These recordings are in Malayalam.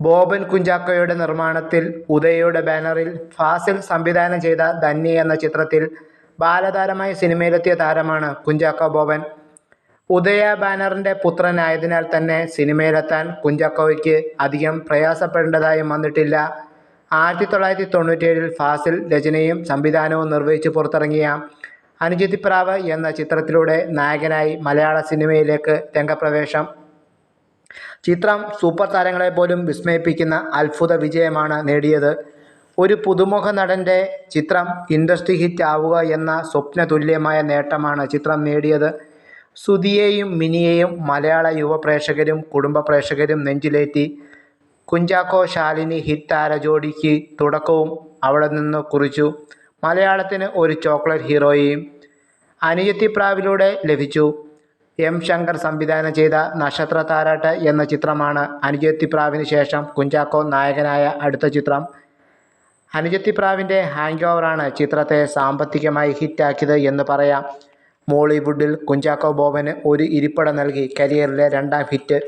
ബോബൻ കുഞ്ചാക്കോയുടെ നിർമ്മാണത്തിൽ ഉദയയുടെ ബാനറിൽ ഫാസിൽ സംവിധാനം ചെയ്ത ധന്യ എന്ന ചിത്രത്തിൽ ബാലതാരമായി സിനിമയിലെത്തിയ താരമാണ് കുഞ്ചാക്കോ ബോബൻ. ഉദയ ബാനറിന്റെ പുത്രനായതിനാൽ തന്നെ സിനിമയിലെത്താൻ കുഞ്ചാക്കോയ്ക്ക് അധികം പ്രയാസപ്പെടേണ്ടതായും വന്നിട്ടില്ല. ആയിരത്തി തൊള്ളായിരത്തി തൊണ്ണൂറ്റേഴിൽ ഫാസിൽ രചനയും സംവിധാനവും നിർവഹിച്ച് പുറത്തിറങ്ങിയ അനുജത്തിപ്രാവ് എന്ന ചിത്രത്തിലൂടെ നായകനായി മലയാള സിനിമയിലേക്ക് രംഗപ്രവേശം. ചിത്രം സൂപ്പർ താരങ്ങളെ പോലും വിസ്മയിപ്പിക്കുന്ന അത്ഭുത വിജയമാണ് നേടിയത്. ഒരു പുതുമുഖ നടന്റെ ചിത്രം ഇൻഡസ്ട്രി ഹിറ്റ് ആവുക എന്ന സ്വപ്ന തുല്യമായ നേട്ടമാണ് ചിത്രം നേടിയത്. സുധിയെയും മിനിയെയും മലയാള യുവ പ്രേക്ഷകരും കുടുംബ പ്രേക്ഷകരും നെഞ്ചിലേറ്റി. കുഞ്ചാക്കോ ശാലിനി ഹിറ്റ് താരജോഡിക്ക് തുടക്കവും അവിടെ നിന്ന് കുറിച്ചു. മലയാളത്തിന് ഒരു ചോക്ലേറ്റ് ഹീറോയെയും അനുജത്തിപ്രാവിലൂടെ ലഭിച്ചു. എം ശങ്കർ സംവിധാനം ചെയ്ത നക്ഷത്ര താരാട്ട് എന്ന ചിത്രമാണ് അനുജത്തിപ്രാവിന് ശേഷം കുഞ്ചാക്കോ നായകനായ അടുത്ത ചിത്രം. അനുജത്തിപ്രാവിന്റെ ഹാങ് ഓവറാണ് ചിത്രത്തെ സാമ്പത്തികമായി ഹിറ്റാക്കിയത് എന്ന് പറയാം. മോളിവുഡിൽ കുഞ്ചാക്കോ ബോബന് ഒരു ഇരിപ്പട നൽകി കരിയറിലെ രണ്ടാം ഹിറ്റ്.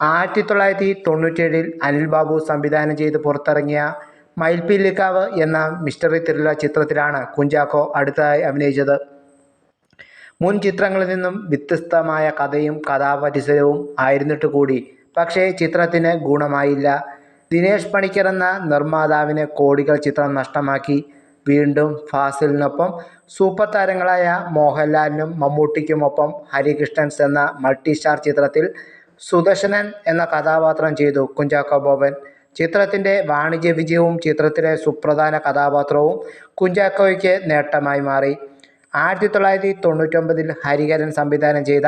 ആയിരത്തി തൊള്ളായിരത്തി തൊണ്ണൂറ്റേഴിൽ അനിൽ ബാബു സംവിധാനം ചെയ്ത് പുറത്തിറങ്ങിയ മയിൽപ്പില്ലിക്കാവ് എന്ന മിസ്റ്ററി ത്രില്ലർ ചിത്രത്തിലാണ് കുഞ്ചാക്കോ അടുത്തതായി അഭിനയിച്ചത്. മുൻ ചിത്രങ്ങളിൽ നിന്നും വ്യത്യസ്തമായ കഥയും കഥാപരിസരവും ആയിരുന്നിട്ട് കൂടി പക്ഷേ ചിത്രത്തിന് ഗുണമായില്ല. ദിനേശ് പണിക്കർ എന്ന നിർമ്മാതാവിന് കോടികൾ ചിത്രം നഷ്ടമാക്കി. വീണ്ടും ഫാസിലിനൊപ്പം സൂപ്പർ താരങ്ങളായ മോഹൻലാലിനും മമ്മൂട്ടിക്കുമൊപ്പം ഹരികൃഷ്ണൻസ് എന്ന മൾട്ടി സ്റ്റാർ ചിത്രത്തിൽ സുദർശനൻ എന്ന കഥാപാത്രം ചെയ്തു കുഞ്ചാക്കോ ബോബൻ. ചിത്രത്തിന്റെ വാണിജ്യ വിജയവും ചിത്രത്തിലെ സുപ്രധാന കഥാപാത്രവും കുഞ്ചാക്കോയ്ക്ക് നേട്ടമായി മാറി. ആയിരത്തി തൊള്ളായിരത്തി തൊണ്ണൂറ്റൊമ്പതിൽ ഹരിഹരൻ സംവിധാനം ചെയ്ത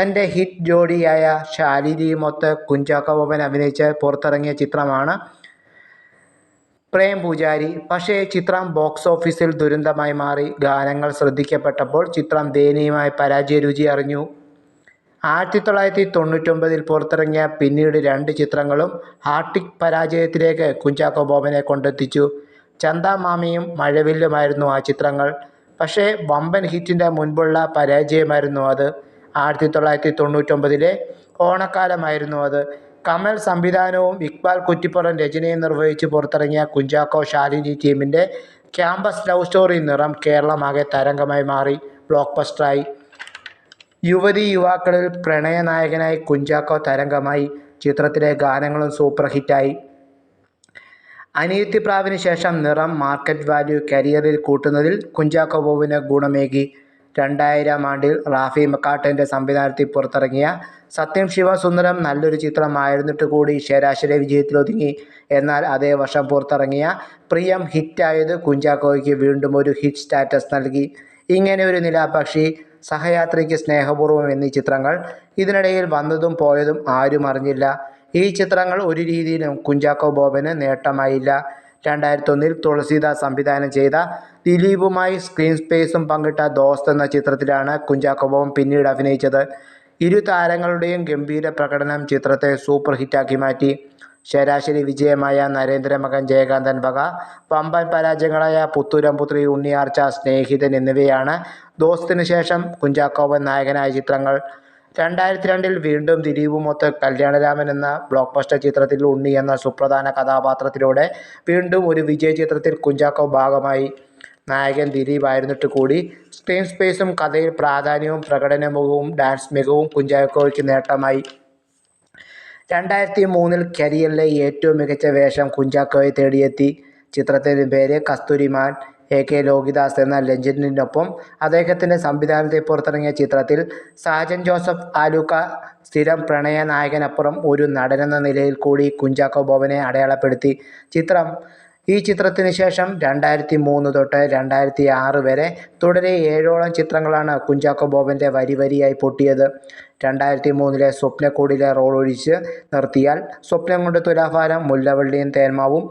തന്റെ ഹിറ്റ് ജോഡിയായ ശാലിനിയുമൊത്ത് കുഞ്ചാക്ക ബോബൻ അഭിനയിച്ച് പുറത്തിറങ്ങിയ ചിത്രമാണ് പ്രേം പൂജാരി. പക്ഷേ ചിത്രം ബോക്സ് ഓഫീസിൽ ദുരന്തമായി മാറി. ഗാനങ്ങൾ ശ്രദ്ധിക്കപ്പെട്ടപ്പോൾ ചിത്രം ദയനീയമായി പരാജയ രുചി അറിഞ്ഞു. ആയിരത്തി തൊള്ളായിരത്തി തൊണ്ണൂറ്റൊമ്പതിൽ പുറത്തിറങ്ങിയ പിന്നീട് രണ്ട് ചിത്രങ്ങളും ഹാർട്ടിക് പരാജയത്തിലേക്ക് കുഞ്ചാക്കോ ബോബനെ കൊണ്ടെത്തിച്ചു. ചന്ദ മാമിയും മഴവില്ലുമായിരുന്നു ആ ചിത്രങ്ങൾ. പക്ഷേ വമ്പൻ ഹിറ്റിന്റെ മുൻപുള്ള പരാജയമായിരുന്നു അത്. ആയിരത്തി തൊള്ളായിരത്തി തൊണ്ണൂറ്റൊമ്പതിലെ ഓണക്കാലമായിരുന്നു അത്. കമൽ സംവിധാനവും ഇക്ബാൽ കുറ്റിപ്പുറം രചനയും നിർവഹിച്ച് പുറത്തിറങ്ങിയ കുഞ്ചാക്കോ ശാലിനി ടീമിന്റെ ക്യാമ്പസ് ലവ് സ്റ്റോറി നിറം കേരളമാകെ തരംഗമായി മാറി ബ്ലോക്ക് ബസ്റ്ററായി യുവതി യുവാക്കളിൽ പ്രണയനായകനായി കുഞ്ചാക്കോ തരംഗമായി. ചിത്രത്തിലെ ഗാനങ്ങളും സൂപ്പർ ഹിറ്റായി. അനിയത്തിപ്രാവിന് ശേഷം നിറം മാർക്കറ്റ് വാല്യൂ കരിയറിൽ കൂട്ടുന്നതിൽ കുഞ്ചാക്കോബോവിന് ഗുണമേകി. രണ്ടായിരം ആണ്ടിൽ റാഫി മക്കാട്ടന്റെ സംവിധാനത്തിൽ പുറത്തിറങ്ങിയ സത്യം ശിവസുന്ദരം നല്ലൊരു ചിത്രമായിരുന്നിട്ട് കൂടി ശരാശരി വിജയത്തിൽ ഒതുങ്ങി. എന്നാൽ അതേ വർഷം പുറത്തിറങ്ങിയ പ്രിയം ഹിറ്റായത് കുഞ്ചാക്കോയ്ക്ക് വീണ്ടും ഒരു ഹിറ്റ് സ്റ്റാറ്റസ് നൽകി. ഇങ്ങനെ ഒരു നിലാപക്ഷി സഹയാത്രിക്ക് സ്നേഹപൂർവം എന്നീ ചിത്രങ്ങൾ ഇതിനിടയിൽ വന്നതും പോയതും ആരും അറിഞ്ഞില്ല. ഈ ചിത്രങ്ങൾ ഒരു രീതിയിലും കുഞ്ചാക്കോ ബോബന് നേട്ടമായില്ല. രണ്ടായിരത്തൊന്നിൽ തുളസീദാസ് സംവിധാനം ചെയ്ത ദിലീപുമായി സ്ക്രീൻ സ്പേസും പങ്കിട്ട ദോസ്ത് എന്ന ചിത്രത്തിലാണ് കുഞ്ചാക്കോ ബോബൻ പിന്നീട് അഭിനയിച്ചത്. ഇരു താരങ്ങളുടെയും ഗംഭീര പ്രകടനം ചിത്രത്തെ സൂപ്പർ ഹിറ്റാക്കി മാറ്റി. ശരാശരി വിജയമായ നരേന്ദ്രമകൻ ജയകാന്തൻ വക പമ്പൻ പരാജയങ്ങളായ പുത്തൂരം പുത്രി ഉണ്ണിയാർച്ച സ്നേഹിതൻ എന്നിവയാണ് ദോസ്തിനു ശേഷം കുഞ്ചാക്കോവൻ നായകനായ ചിത്രങ്ങൾ. രണ്ടായിരത്തി രണ്ടിൽ വീണ്ടും ദിലീപുമൊത്ത് കല്യാണരാമൻ എന്ന ബ്ലോക്ക് ബസ്റ്റർ ചിത്രത്തിൽ ഉണ്ണി എന്ന സുപ്രധാന കഥാപാത്രത്തിലൂടെ വീണ്ടും ഒരു വിജയ ചിത്രത്തിൽ കുഞ്ചാക്കോ ഭാഗമായി നായകൻ ദിലീപ് ആയിരുന്നിട്ട് കൂടി. സ്ക്രീൻ സ്പേസും കഥയിൽ പ്രാധാന്യവും പ്രകടന മികവും ഡാൻസ് മികവും കുഞ്ചാക്കോയ്ക്ക് നേട്ടമായി. രണ്ടായിരത്തി മൂന്നിൽ കരിയറിലെ ഏറ്റവും മികച്ച വേഷം കുഞ്ചാക്കോയെ തേടിയെത്തി. ചിത്രത്തിന്റെ പേര് കസ്തൂരിമാൻ. എ കെ ലോകിദാസ് എന്ന ലെജൻഡിനൊപ്പം അദ്ദേഹത്തിന്റെ സംവിധാനത്തിൽ പുറത്തിറങ്ങിയ ചിത്രത്തിൽ സാജൻ ജോസഫ് ആലൂക്ക സ്ഥിരം പ്രണയ നായകനപ്പുറം ഒരു നടനെന്ന നിലയിൽ കൂടി കുഞ്ചാക്കോ ബോബനെ അടയാളപ്പെടുത്തി. ചിത്രം ഈ ചിത്രത്തിന് ശേഷം രണ്ടായിരത്തി മൂന്ന് തൊട്ട് രണ്ടായിരത്തി ആറ് വരെ തുടരെ ഏഴോളം ചിത്രങ്ങളാണ് കുഞ്ചാക്കോ ബോബന്റെ വരി വരിയായി പൊട്ടിയത്. രണ്ടായിരത്തി മൂന്നിലെ സ്വപ്നക്കൂടിലെ റോൾ ഒഴിച്ച് നിർത്തിയാൽ സ്വപ്നം കൊണ്ട് തുലാഭാരം മുല്ലവള്ളിയും തേന്മാവും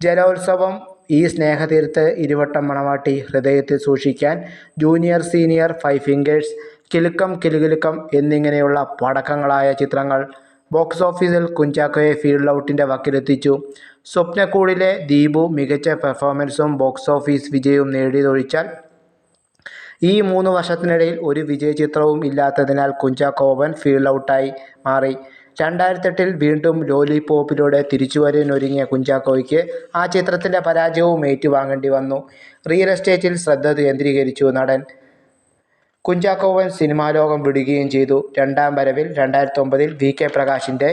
ജലോത്സവം ഈ സ്നേഹതീർത്ത് Iruvattam Manavatti Hridayathil Sookshikkan junior senior five fingers Kilukkam Kilukilukkam എന്നിങ്ങനെയുള്ള പടക്കങ്ങളായ ചിത്രങ്ങൾ ബോക്സ് ഓഫീസിൽ കുഞ്ചാക്കോയെ ഫീൽഡ് ഔട്ടിന്റെ വക്കിലെത്തിച്ചു സ്വപ്നക്കൂടിലെ ദീപു മികച്ച പെർഫോമൻസും ബോക്സ് ഓഫീസ് വിജയവും നേടിയതൊഴിച്ചാൽ ഈ മൂന്ന് വർഷത്തിനിടയിൽ ഒരു വിജയ ചിത്രവും ഇല്ലാത്തതിനാൽ കുഞ്ചാക്കോവൻ ഫീൽഡ് ഔട്ടായി മാറി. രണ്ടായിരത്തെട്ടിൽ വീണ്ടും ലോലിപോപ്പിലൂടെ തിരിച്ചുവരവിനൊരുങ്ങിയ കുഞ്ചാക്കോയ്ക്ക് ആ ചിത്രത്തിന്റെ പരാജയവും ഏറ്റുവാങ്ങേണ്ടി വന്നു. റിയൽ എസ്റ്റേറ്റിൽ ശ്രദ്ധ കേന്ദ്രീകരിച്ചു നടൻ കുഞ്ചാക്കോവൻ സിനിമാ ലോകം വിടുകയും ചെയ്തു. രണ്ടാം വരവിൽ രണ്ടായിരത്തി ഒമ്പതിൽ വി. കെ. പ്രകാശിന്റെ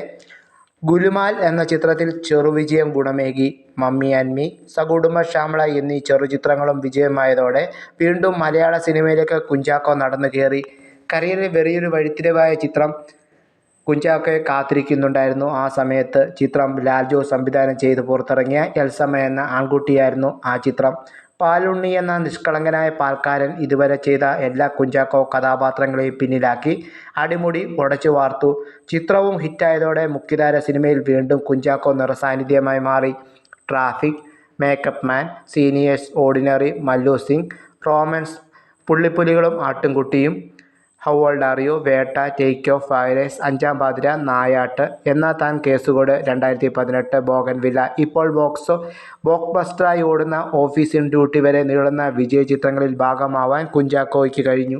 ഗുലുമാൽ എന്ന ചിത്രത്തിൽ ചെറുവിജയം ഗുണമേകി. Mummy and me, Sakudumbam Shyamala എന്നീ ചെറുചിത്രങ്ങളും വിജയമായതോടെ വീണ്ടും മലയാള സിനിമയിലേക്ക് കുഞ്ചാക്കോ നടന്നു കയറി കരിയറിൽ വെറിയൊരു വഴിത്തിരിവായ ചിത്രം കുഞ്ചാക്കോയെ കാത്തിരിക്കുന്നുണ്ടായിരുന്നു ആ സമയത്ത്. ചിത്രം ലാൽജോ സംവിധാനം ചെയ്ത് പുറത്തിറങ്ങിയ എൽസമ്മ എന്ന ആൺകുട്ടിയായിരുന്നു ആ ചിത്രം. പാലുണ്ണി എന്ന നിഷ്കളങ്കനായ പാൽക്കാരൻ ഇതുവരെ ചെയ്ത എല്ലാ കുഞ്ചാക്കോ കഥാപാത്രങ്ങളെയും പിന്നിലാക്കി അടിമുടി ഉടച്ചു വാർത്തു ചിത്രവും ഹിറ്റായതോടെ മുഖ്യധാര സിനിമയിൽ വീണ്ടും കുഞ്ചാക്കോ നിറസാന്നിധ്യമായി മാറി. Traffic, makeup man, seniors, ordinary, Mallu Singh, romans പുള്ളിപ്പുലികളും ആട്ടിൻകുട്ടിയും, how old are you, Vettah, take off, ഫയറേഴ്സ്, Anjaam പാതിര നായാട്ട്, എന്നാ താൻ കേസുകോട് രണ്ടായിരത്തി പതിനെട്ട് ബോഗൻ ബോഗൻവില്ല ഇപ്പോൾ ബ്ലോക്ക് ബസ്റ്ററായി ഓടുന്ന ഓഫീസിൻ ഡ്യൂട്ടി വരെ നീളുന്ന വിജയ ചിത്രങ്ങളിൽ ഭാഗമാവാൻ കുഞ്ചാക്കോയ്ക്ക് കഴിഞ്ഞു.